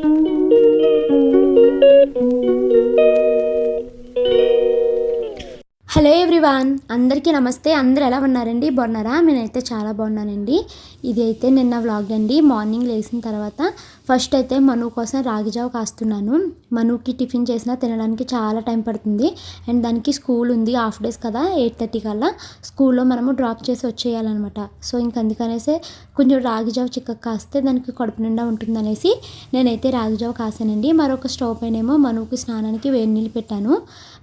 Thank you. Everyone అందరికీ నమస్తే. అందరు ఎలా ఉన్నారండి? బాగున్నారా? నేనైతే చాలా బాగున్నానండి. ఇది అయితే నిన్న వ్లాగ్ అండి. మార్నింగ్ లేచిన తర్వాత ఫస్ట్ అయితే మను కోసం రాగిజావ కాస్తున్నాను. మనుకి టిఫిన్ చేసినా తినడానికి చాలా టైం పడుతుంది. అండ్ దానికి స్కూల్ ఉంది. హాఫ్ డేస్ కదా ఎయిట్ థర్టీ కల్లా. స్కూల్లో మనము డ్రాప్ చేసి వచ్చేయాలన్నమాట. సో ఇంక అందుకనేసి కొంచెం రాగి చిక్క చిక్కగా కాస్తే దానికి కడుపు నిండా ఉంటుందనేసి నేనైతే రాగి జావ కాసానండి. మరొక స్టవ్ పైనేమో మనుకి స్నానానికి వేడి నీళ్ళు పెట్టాను.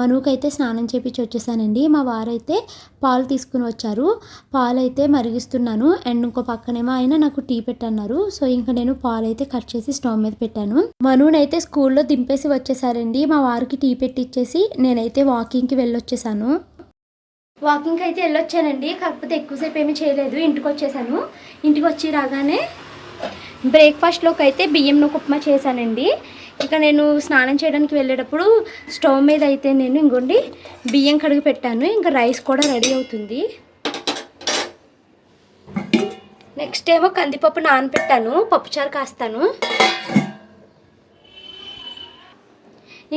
మనువుకి అయితే స్నానం చేపించి వచ్చేసానండి. మా వారైతే పాలు తీసుకుని వచ్చారు. పాలు అయితే మరిగిస్తున్నాను. అండ్ ఇంకో పక్కనేమో ఆయన నాకు టీ పెట్టన్నారు. సో ఇంకా నేను పాలు అయితే కట్ చేసి స్టవ్ మీద పెట్టాను. మనూనైతే స్కూల్లో దింపేసి వచ్చేసారండి. మా వారికి టీ పెట్టిచ్చేసి నేనైతే వాకింగ్కి వెళ్ళొచ్చేసాను. వాకింగ్కి అయితే వెళ్ళొచ్చానండి. కాకపోతే ఎక్కువసేపు ఏమీ చేయలేదు. ఇంటికి వచ్చేసాను ఇంటికి వచ్చి రాగానే బ్రేక్ఫాస్ట్లోకి అయితే బియ్యం ఉప్మా చేశానండి. ఇక నేను స్నానం చేయడానికి వెళ్ళేటప్పుడు స్టవ్ మీద అయితే నేను ఇంకోండి బియ్యం కడిగి పెట్టాను. ఇంకా రైస్ కూడా రెడీ అవుతుంది. నెక్స్ట్ ఏమో కందిపప్పు నానబెట్టాను పప్పుచారు కాస్తాను.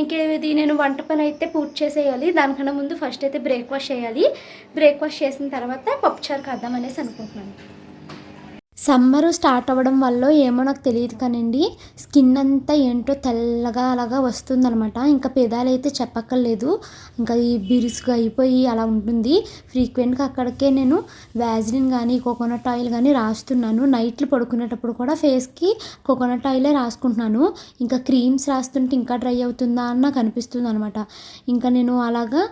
ఇంకా ఇది నేను వంట పని అయితే పూర్తి చేసేయాలి. దానికన్నా ముందు ఫస్ట్ అయితే బ్రేక్ఫాస్ట్ చేయాలి. బ్రేక్ఫాస్ట్ చేసిన తర్వాత పప్పుచారు కాద్దాం అనేసి అనుకుంటున్నాను. సమ్మర్ స్టార్ట్ అవ్వడం వల్ల ఏమో నాకు తెలియదు కానండి. స్కిన్ అంతా ఏంటో తెల్లగా అలాగా వస్తుందనమాట ఇంకా పెదాలైతే చెప్పక్కర్లేదు. ఇంకా ఈ బిరుసుగా అయిపోయి అలా ఉంటుంది. ఫ్రీక్వెంట్గా అక్కడికే నేను వ్యాజిలిన్ కానీ కోకోనట్ ఆయిల్ కానీ రాస్తున్నాను. నైట్లు పడుకునేటప్పుడు కూడా ఫేస్కి కోకోనట్ ఆయిలే రాసుకుంటున్నాను. ఇంకా క్రీమ్స్ రాస్తుంటే ఇంకా డ్రై అవుతుందా అని నాకు అనిపిస్తుంది అనమాట ఇంకా నేను అలాగా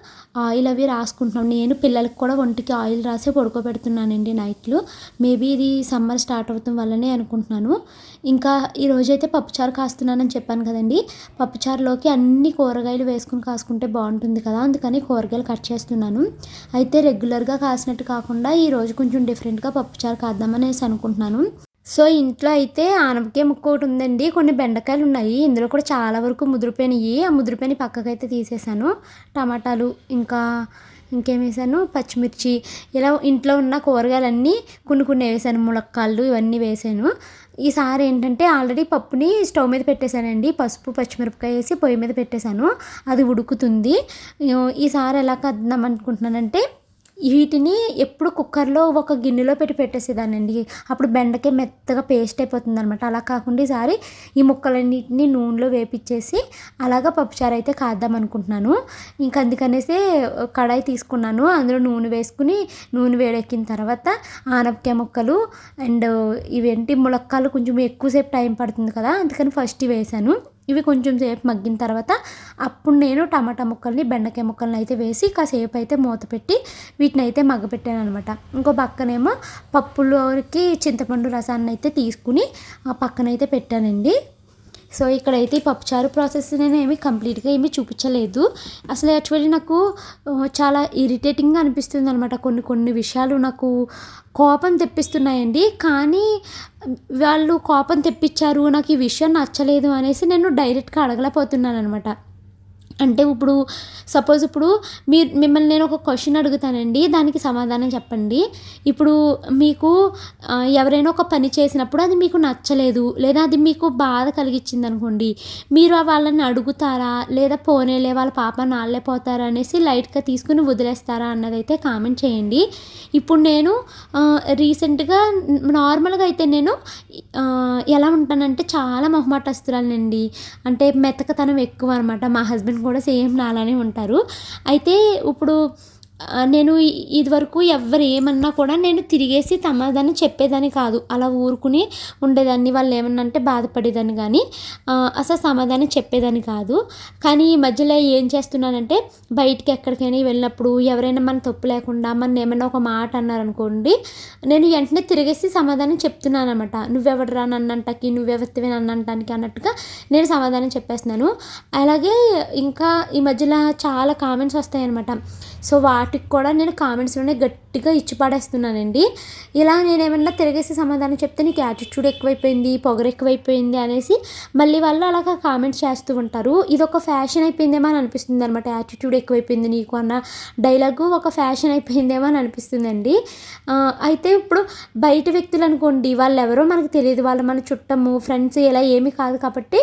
ఆయిల్ అవి రాసుకుంటున్నాను. నేను పిల్లలకి కూడా ఒంటికి ఆయిల్ రాసే పడుకోబెడుతున్నానండి నైట్లు. మేబీ ఇది సమ్మర్ స్టార్ట్ అవుతుంది వల్లనే అనుకుంటున్నాను. ఇంకా ఈరోజైతే పప్పుచారు కాస్తున్నానని చెప్పాను కదండి. పప్పుచారులోకి అన్ని కూరగాయలు వేసుకుని కాసుకుంటే బాగుంటుంది కదా. అందుకని కూరగాయలు కట్ చేస్తున్నాను. అయితే రెగ్యులర్గా కాసినట్టు కాకుండా ఈరోజు కొంచెం డిఫరెంట్గా పప్పుచారు కాద్దామనేసి అనుకుంటున్నాను. సో ఇంట్లో అయితే ఆనపకాయ ముక్క ఒకటి ఉందండి. కొన్ని బెండకాయలు ఉన్నాయి. ఇందులో కూడా చాలా వరకు ముదిరిపోయినాయి. ఆ ముదిరిపోయిన పక్కకైతే తీసేసాను టమాటాలు ఇంకా ఇంకేం వేసాను? పచ్చిమిర్చి. ఇలా ఇంట్లో ఉన్న కూరగాయలన్నీ కొన్ని కొన్ని వేసాను. ములక్కాళ్ళు ఇవన్నీ వేసాను. ఈసారి ఏంటంటే ఆల్రెడీ పప్పుని స్టవ్ మీద పెట్టేశానండి. పసుపు పచ్చిమిరపకాయ వేసి పొయ్యి మీద పెట్టేశాను. అది ఉడుకుతుంది. ఈసారి ఎలా కద్దాం అనుకుంటున్నానంటే వీటిని ఎప్పుడు కుక్కర్లో ఒక గిన్నెలో పెట్టి పెట్టేసేదానండి అప్పుడు బెండకాయ మెత్తగా పేస్ట్ అయిపోతుంది అనమాట అలా కాకుండా ఈసారి ఈ ముక్కలన్నిటిని నూనెలో వేపించేసి అలాగా పప్పుచారు అయితే కాద్దాం అనుకుంటున్నాను. ఇంకా అందుకనేసి కడాయి తీసుకున్నాను. అందులో నూనె వేసుకుని నూనె వేడెక్కిన తర్వాత ఆనపకాయ ముక్కలు అండ్ ఇవేంటి ములక్కాలు కొంచెం ఎక్కువసేపు టైం పడుతుంది కదా అందుకని ఫస్ట్ వేసాను. ఇవి కొంచెం సేపు మగ్గిన తర్వాత అప్పుడు నేను టమాటా ముక్కల్ని బెండకాయ ముక్కల్ని అయితే వేసి కాసేపు అయితే మూత పెట్టి వీటిని అయితే మగ్గపెట్టాను అనమాట ఇంకో పక్కనేమో పప్పులోకి చింతపండు రసాన్ని అయితే తీసుకుని ఆ పక్కనైతే పెట్టానండి. సో ఇక్కడైతే ఈ పప్పుచారు ప్రాసెస్ నేను ఏమి కంప్లీట్గా ఏమీ చూపించలేదు. అసలు యాక్చువల్లీ నాకు చాలా ఇరిటేటింగ్గా అనిపిస్తుంది అనమాట కొన్ని కొన్ని విషయాలు నాకు కోపం తెప్పిస్తున్నాయండి. కానీ వాళ్ళు కోపం తెప్పించారు నాకు ఈ విషయం నచ్చలేదు అనేసి నేను డైరెక్ట్గా అడగలేకపోతున్నాను అనమాట అంటే ఇప్పుడు సపోజ్ ఇప్పుడు మీరు మిమ్మల్ని నేను ఒక క్వశ్చన్ అడుగుతానండి దానికి సమాధానం చెప్పండి. ఇప్పుడు మీకు ఎవరైనా ఒక పని చేసినప్పుడు అది మీకు నచ్చలేదు లేదా అది మీకు బాధ కలిగించింది అనుకోండి మీరు వాళ్ళని అడుగుతారా లేదా పోనేలే వాళ్ళ పాప నాళ్ళైపోతారా అనేసి లైట్గా తీసుకుని వదిలేస్తారా అన్నదైతే కామెంట్ చేయండి. ఇప్పుడు నేను రీసెంట్గా నార్మల్గా అయితే నేను ఎలా ఉంటానంటే చాలా మొహమాటస్తురాలండి అంటే మెతకతనం ఎక్కువ అనమాట మా హస్బెండ్ కూడా సేమ్ నాలానే ఉంటారు. అయితే ఇప్పుడు నేను ఇదివరకు ఎవరు ఏమన్నా కూడా నేను తిరిగేసి సమాధానం చెప్పేదాన్ని కాదు. అలా ఊరుకుని ఉండేదాన్ని. వాళ్ళు ఏమన్నా అంటే బాధపడేదాన్ని కానీ అసలు సమాధానం చెప్పేదాన్ని కాదు. కానీ ఈ మధ్యలో ఏం చేస్తున్నానంటే బయటికి ఎక్కడికైనా వెళ్ళినప్పుడు ఎవరైనా మన తప్పు లేకుండా మన ఏమైనా ఒక మాట అన్నారనుకోండి నేను వెంటనే తిరిగేసి సమాధానం చెప్తున్నాను అనమాట నువ్వెవడరా నన్నంటకి నువ్వెవరివే నన్నంటానికి? అన్నట్టుగా నేను సమాధానం చెప్పేస్తున్నాను. అలాగే ఇంకా ఈ మధ్యలో చాలా కామెంట్స్ వస్తాయన్నమాట. సో వాటికి కూడా నేను కామెంట్స్లోనే గట్టిగా ఇచ్చి పడేస్తున్నానండి. ఇలా నేను ఏమన్నా తిరిగేసి సమాధానం చెప్తే నీకు యాటిట్యూడ్ ఎక్కువైపోయింది పొగరు ఎక్కువైపోయింది అనేసి మళ్ళీ వాళ్ళు అలాగా కామెంట్స్ చేస్తూ ఉంటారు. ఇది ఒక ఫ్యాషన్ అయిపోయిందేమో అని అనిపిస్తుంది అనమాట యాటిట్యూడ్ ఎక్కువైపోయింది నీకు అన్న డైలాగు ఒక ఫ్యాషన్ అయిపోయిందేమో అని అనిపిస్తుందండి. అయితే ఇప్పుడు బయట వ్యక్తులు అనుకోండి వాళ్ళు ఎవరో మనకు తెలియదు. వాళ్ళు మన చుట్టము ఫ్రెండ్స్ ఇలా ఏమీ కాదు కాబట్టి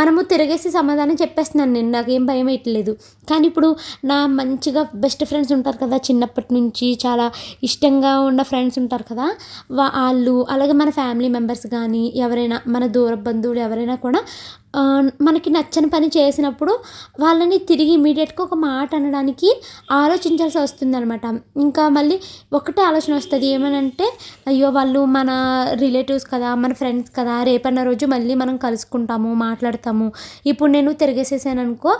మనము తిరగేసి సమాధానం చెప్పేస్తున్నాను. నేను నాకేం భయం వేయట్లేదు. కానీ ఇప్పుడు నా మంచిగా బెస్ట్ ఫ్రెండ్స్ ఉంటారు కదా చిన్నప్పటి నుంచి చాలా ఇష్టంగా ఉన్న ఫ్రెండ్స్ ఉంటారు కదా వాళ్ళు అలాగే మన ఫ్యామిలీ మెంబర్స్ కానీ ఎవరైనా మన దూర బంధువులు ఎవరైనా కూడా మనకి నచ్చని పని చేసినప్పుడు వాళ్ళని తిరిగి ఇమీడియట్గా ఒక మాట అనడానికి ఆలోచించాల్సి వస్తుందనమాట ఇంకా మళ్ళీ ఒకటే ఆలోచన వస్తుంది. ఏమనంటే అయ్యో వాళ్ళు మన రిలేటివ్స్ కదా మన ఫ్రెండ్స్ కదా రేపన్న రోజు మళ్ళీ మనం కలుసుకుంటాము మాట్లాడతాము. ఇప్పుడు నేను తిరిగేసేసాను అనుకో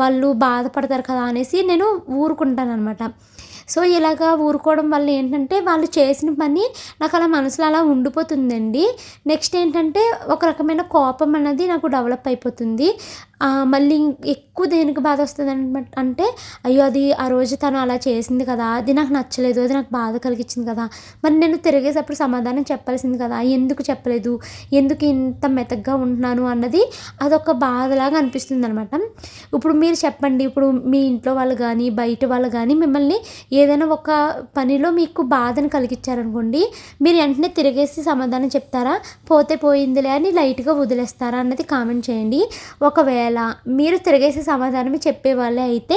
వాళ్ళు బాధపడతారు కదా అనేసి నేను ఊరుకుంటాను అనమాట సో ఇలాగా ఊరుకోవడం వల్ల ఏంటంటే వాళ్ళు చేసిన పని నాకు అలా మనసులో అలా ఉండిపోతుందండి. నెక్స్ట్ ఏంటంటే ఒక రకమైన కోపం అనేది నాకు డెవలప్ అయిపోతుంది. మళ్ళీ ఎక్కువ దేనికి బాధ వస్తుంది అనమాట అంటే అయ్యో అది ఆ రోజు తను అలా చేసింది కదా అది నాకు నచ్చలేదు అది నాకు బాధ కలిగించింది కదా. మరి నేను తిరిగేటప్పుడు సమాధానం చెప్పాల్సింది కదా ఎందుకు చెప్పలేదు ఎందుకు ఇంత మెతగ్గా ఉంటున్నాను అన్నది అదొక బాధలాగా అనిపిస్తుంది అనమాట ఇప్పుడు మీరు చెప్పండి ఇప్పుడు మీ ఇంట్లో వాళ్ళు కానీ బయట వాళ్ళు కానీ మిమ్మల్ని ఏదైనా ఒక పనిలో మీకు బాధను కలిగించారనుకోండి మీరు వెంటనే తిరిగేసి సమాధానం చెప్తారా? పోతే పోయిందిలే అని లైట్గా వదిలేస్తారా? అన్నది కామెంట్ చేయండి. ఒకవేళ మీరు తిరిగేసి సమాధానం చెప్పే వాళ్ళే అయితే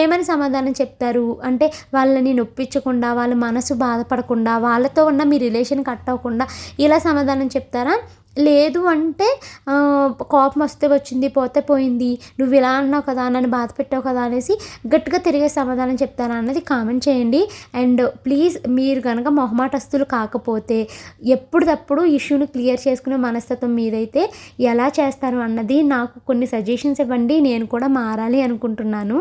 ఏమని సమాధానం చెప్తారు? అంటే వాళ్ళని నొప్పించకుండా వాళ్ళ మనసు బాధపడకుండా వాళ్ళతో ఉన్న మీ రిలేషన్ కట్ అవ్వకుండా ఇలా సమాధానం చెప్తారా? లేదు అంటే కోపం వస్తే వచ్చింది పోతే పోయింది నువ్వు ఇలా అన్నావు కదా నన్ను బాధ పెట్టావు కదా అనేసి గట్టిగా తిరిగే సమాధానం చెప్తారా అన్నది కామెంట్ చేయండి. అండ్ ప్లీజ్ మీరు కనుక మొహమాటస్తులు కాకపోతే ఎప్పుడప్పుడు ఇష్యూని క్లియర్ చేసుకునే మనస్తత్వం మీదైతే ఎలా చేస్తారు అన్నది నాకు కొన్ని సజెషన్స్ ఇవ్వండి. నేను కూడా మారాలి అనుకుంటున్నాను.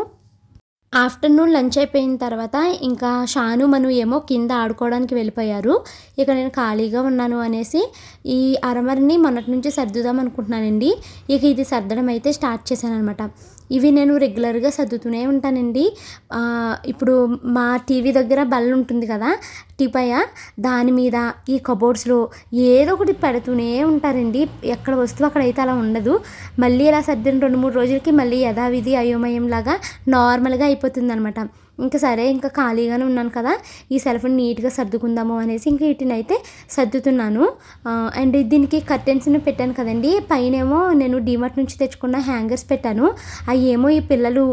ఆఫ్టర్నూన్ లంచ్ అయిపోయిన తర్వాత ఇంకా షాను మను ఏమో కింద ఆడుకోవడానికి వెళ్ళిపోయారు. ఇక నేను ఖాళీగా ఉన్నాను అనేసి ఈ అరమరిని మొన్నటి నుంచి సర్దుదాం అనుకుంటున్నానండి. ఇక ఇది సర్దడం అయితే స్టార్ట్ చేశాను అనమాట ఇవి నేను రెగ్యులర్గా సర్దుతూనే ఉంటానండి. ఇప్పుడు మా టీవీ దగ్గర బల్ల ఉంటుంది కదా టిపయ దాని మీద ఈ కబోర్డ్స్లో ఏదో ఒకటి పెడుతూనే ఉంటారండి. ఎక్కడ వస్తువు అక్కడైతే అలా ఉండదు. మళ్ళీ ఇలా సర్దిన రెండు మూడు రోజులకి మళ్ళీ యథావిధి అయోమయం లాగా నార్మల్గా అయిపోతుంది అనమాట ఇంకా సరే ఇంకా ఖాళీగానే ఉన్నాను కదా ఈ సెల్ఫ్ని నీట్గా సర్దుకుందాము అనేసి ఇంకా వీటిని అయితే సర్దుతున్నాను అండ్ దీనికి కర్టెన్స్ని పెట్టాను కదండి పైనేమో నేను డిమార్ట్ నుంచి తెచ్చుకున్న హ్యాంగర్స్ పెట్టాను. అవి ఏమో ఈ పిల్లలు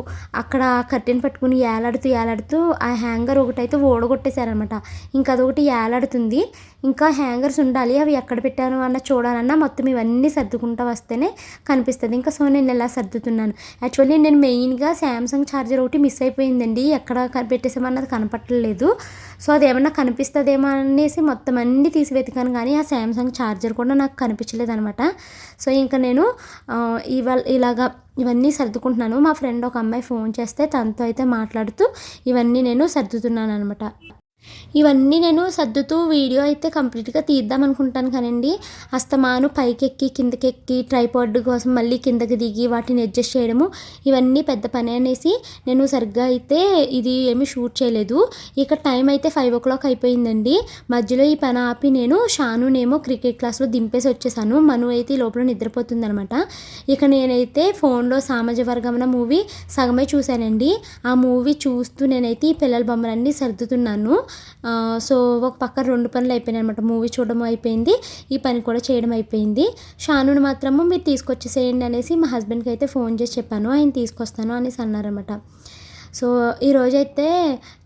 అక్కడ కర్టెన్ పట్టుకుని ఏలాడుతూ ఏలాడుతూ ఆ హ్యాంగర్ ఒకటైతే ఓడగొట్టేశారనమాట ఇంకా అదొకటి ఏలాడుతుంది. ఇంకా హ్యాంగర్స్ ఉండాలి అవి ఎక్కడ పెట్టాను అన్న చూడాలన్నా మొత్తం ఇవన్నీ సర్దుకుంటూ వస్తేనే కనిపిస్తుంది. ఇంకా సో నేను ఇలా సర్దుతున్నాను. యాక్చువల్లీ నేను మెయిన్గా శాంసంగ్ ఛార్జర్ ఒకటి మిస్ అయిపోయిందండి ఎక్కడ ఎక్కడ పెట్టేసామన్నది కనపట్టలేదు. సో అది ఏమన్నా కనిపిస్తుందేమో అనేసి మొత్తం అన్ని తీసి వెతికాను కానీ ఆ శాంసంగ్ ఛార్జర్ కూడా నాకు కనిపించలేదు అనమాట సో ఇంకా నేను ఇవాళ ఇలాగా ఇవన్నీ సర్దుకుంటున్నాను. మా ఫ్రెండ్ ఒక అమ్మాయి ఫోన్ చేస్తే తనతో అయితే మాట్లాడుతూ ఇవన్నీ నేను సర్దుతున్నాను అనమాట ఇవన్నీ నేను సర్దుతూ వీడియో అయితే కంప్లీట్గా తీద్దాం అనుకుంటాను కానండి. అస్తమాను పైకెక్కి కిందకెక్కి ట్రైపాడ్ కోసం మళ్ళీ కిందకి దిగి వాటిని అడ్జస్ట్ చేయడము ఇవన్నీ పెద్ద పని అనేసి నేను సరిగ్గా అయితే ఇది ఏమీ షూట్ చేయలేదు. ఇక టైం అయితే ఫైవ్ ఓ క్లాక్ అయిపోయిందండి. మధ్యలో ఈ పని ఆపి నేను షానునేమో క్రికెట్ క్లాస్లో దింపేసి వచ్చేసాను. మను అయితే ఈ లోపల నిద్రపోతుందనమాట ఇక నేనైతే ఫోన్లో సామాజ వర్గమన మూవీ సగమే చూశానండి. ఆ మూవీ చూస్తూ నేనైతే ఈ పిల్లల బొమ్మలన్నీ సర్దుతున్నాను. సో ఒక పక్క రెండు పనులు అయిపోయినాయి అనమాట మూవీ చూడడం అయిపోయింది ఈ పని కూడా చేయడం అయిపోయింది. షానుని మాత్రము మీరు తీసుకొచ్చేసేయండి అనేసి మా హస్బెండ్కి అయితే ఫోన్ చేసి చెప్పాను. ఆయన తీసుకొస్తాను అనేసి అన్నారనమాట సో ఈరోజైతే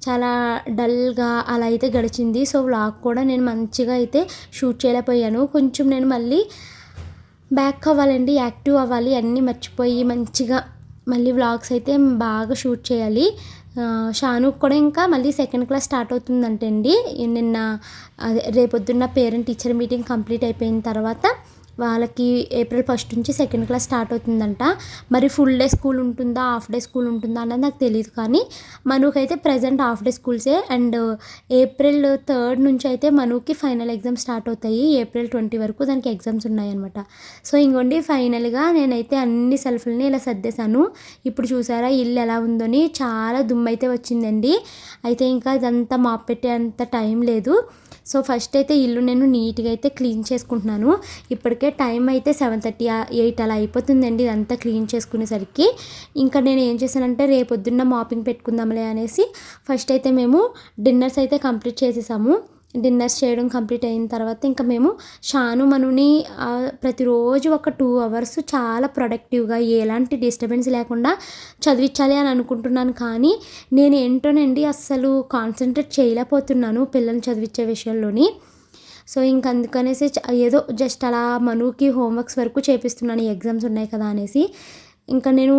చాలా డల్గా అలా అయితే గడిచింది. సో వ్లాగ్ కూడా నేను మంచిగా అయితే షూట్ చేయలేకపోయాను. కొంచెం నేను మళ్ళీ బ్యాక్ అవ్వాలండి యాక్టివ్ అవ్వాలి అన్నీ మర్చిపోయి మంచిగా మళ్ళీ వ్లాగ్స్ అయితే బాగా షూట్ చేయాలి. షానుకు కూడా ఇంకా మళ్ళీ సెకండ్ క్లాస్ స్టార్ట్ అవుతుందంటండి. నిన్న అదే రేపొద్దున్న పేరెంట్ టీచర్ మీటింగ్ కంప్లీట్ అయిపోయిన తర్వాత వాళ్ళకి ఏప్రిల్ ఫస్ట్ నుంచి సెకండ్ క్లాస్ స్టార్ట్ అవుతుందంట. మరి ఫుల్ డే స్కూల్ ఉంటుందా? హాఫ్ డే స్కూల్ ఉంటుందా అన్నది నాకు తెలియదు కానీ మనకైతే ప్రజెంట్ హాఫ్ డే స్కూల్సే. అండ్ ఏప్రిల్ థర్డ్ నుంచి అయితే మనకి ఫైనల్ ఎగ్జామ్స్ స్టార్ట్ అవుతాయి. ఏప్రిల్ ట్వంటీ వరకు దానికి ఎగ్జామ్స్ ఉన్నాయన్నమాట. సో ఇంకోండి ఫైనల్గా నేనైతే అన్ని సెల్ఫ్లని ఇలా సర్దేశాను. ఇప్పుడు చూసారా ఇల్లు ఎలా ఉందని చాలా దుమ్ము అయితే వచ్చిందండి. అయితే ఇంకా ఇదంతా మాప్ పెట్టే అంత టైం లేదు. సో ఫస్ట్ అయితే ఇల్లు నేను నీట్గా అయితే క్లీన్ చేసుకుంటున్నాను. ఇప్పటికే టైం అయితే సెవెన్ థర్టీ ఎయిట్ అలా అయిపోతుందండి ఇదంతా క్లీన్ చేసుకునేసరికి. ఇంకా నేను ఏం చేశానంటే రేపొద్దున్న మాపింగ్ పెట్టుకుందాంలే అనేసి ఫస్ట్ అయితే మేము డిన్నర్స్ అయితే కంప్లీట్ చేసేసాము. డిన్నర్స్ చేయడం కంప్లీట్ అయిన తర్వాత ఇంకా మేము షాను మనుని ప్రతిరోజు ఒక టూ అవర్స్ చాలా ప్రొడక్టివ్గా ఎలాంటి డిస్టర్బెన్స్ లేకుండా చదివించాలి అని అనుకుంటున్నాను. కానీ నేను ఏంటోనండి అస్సలు కాన్సన్ట్రేట్ చేయలేకపోతున్నాను పిల్లల్ని చదివించే విషయంలోని. సో ఇంక అందుకనేసి ఏదో జస్ట్ అలా మనుకి హోంవర్క్స్ వరకు చేపిస్తున్నాను. ఈ ఎగ్జామ్స్ ఉన్నాయి కదా అనేసి. ఇంకా నేను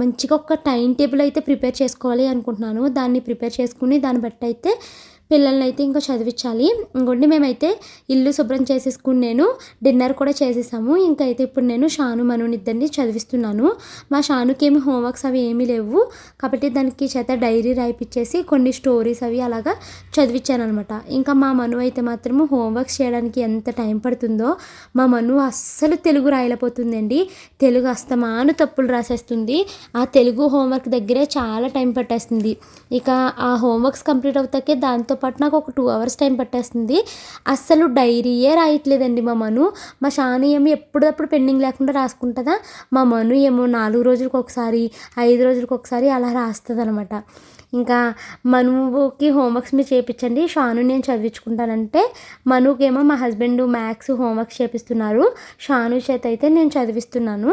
మంచిగా ఒక టైం టేబుల్ అయితే ప్రిపేర్ చేసుకోవాలి అనుకుంటున్నాను. దాన్ని ప్రిపేర్ చేసుకుని దాన్ని బట్టి అయితే పిల్లల్ని అయితే ఇంకా చదివించాలి. ఇంకోటి మేమైతే ఇల్లు శుభ్రం చేసేసుకుని నేను డిన్నర్ కూడా చేసేసాము. ఇంకా అయితే ఇప్పుడు నేను షాను మనునిద్దరిని చదివిస్తున్నాను. మా షానుకి ఏమి హోంవర్క్స్ అవి ఏమీ లేవు. కాబట్టి దానికి చేత డైరీ రాయిపించేసి కొన్ని స్టోరీస్ అవి అలాగా చదివించాను అనమాట ఇంకా మా మను అయితే మాత్రము హోంవర్క్స్ చేయడానికి ఎంత టైం పడుతుందో మా మను అస్సలు తెలుగు రాయలేకపోతుందండి. తెలుగు అస్తమాను తప్పులు రాసేస్తుంది. ఆ తెలుగు హోంవర్క్ దగ్గరే చాలా టైం పట్టేస్తుంది. ఇక ఆ హోంవర్క్స్ కంప్లీట్ అవుతాకే దాంతో దాంతోపాటు నాకు ఒక టూ అవర్స్ టైం పట్టేస్తుంది. అస్సలు డైరీయే రాయట్లేదండి మా మను. మా షాని ఏమో ఎప్పుడప్పుడు పెండింగ్ లేకుండా రాసుకుంటుందా? మా మను ఏమో నాలుగు రోజులకు ఒకసారి ఐదు రోజులకు ఒకసారి అలా రాస్తుంది అనమాట ఇంకా మనువుకి హోంవర్క్స్ మీరు చేయించండి షాను నేను చదివించుకుంటానంటే మనుకేమో మా హస్బెండ్ మ్యాథ్స్ హోంవర్క్స్ చేపిస్తున్నారు. షాను చేత అయితే నేను చదివిస్తున్నాను.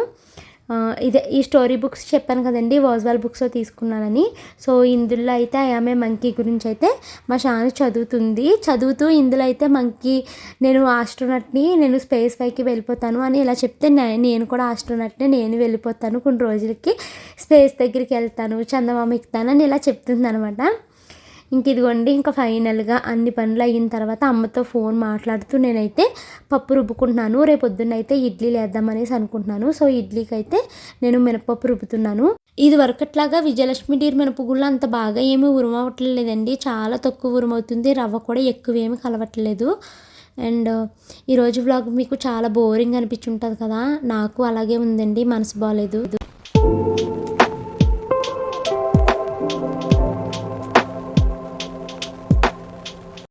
ఇదే ఈ స్టోరీ బుక్స్ చెప్పాను కదండి వాజ్వాల్ బుక్స్లో తీసుకున్నానని. సో ఇందులో అయితే ఆమె మంకీ గురించి అయితే మా షాను చదువుతుంది. చదువుతూ ఇందులో అయితే మంకీ నేను ఆస్ట్రోనట్ని నేను స్పేస్ పైకి వెళ్ళిపోతాను అని ఇలా చెప్తే నే- నేను కూడా ఆస్ట్రోనట్ని నేను వెళ్ళిపోతాను కొన్ని రోజులకి. స్పేస్ దగ్గరికి వెళ్తాను చందమామ ఎక్కుతాను అని ఇలా చెప్తుంది అనమాట ఇంక ఇదిగోండి ఇంకా ఫైనల్గా అన్ని పనులు అయిన తర్వాత అమ్మతో ఫోన్ మాట్లాడుతూ నేనైతే పప్పు రుబ్బుకుంటున్నాను. రేపు పొద్దున్న అయితే ఇడ్లీ లేద్దామనేసి అనుకుంటున్నాను. సో ఇడ్లీకి అయితే నేను మినపప్పు రుబ్బుతున్నాను. ఇది వరకట్లాగా విజయలక్ష్మి డీర్ మినపగుళ్ళు అంత బాగా ఏమీ ఉరుమవట్లేదండి చాలా తక్కువ ఉరుమవుతుంది. రవ్వ కూడా ఎక్కువ ఏమీ కలవట్లేదు. అండ్ ఈరోజు వ్లాగ్ మీకు చాలా బోరింగ్ అనిపించి ఉంటుంది కదా. నాకు అలాగే ఉందండి. మనసు బాగాలేదు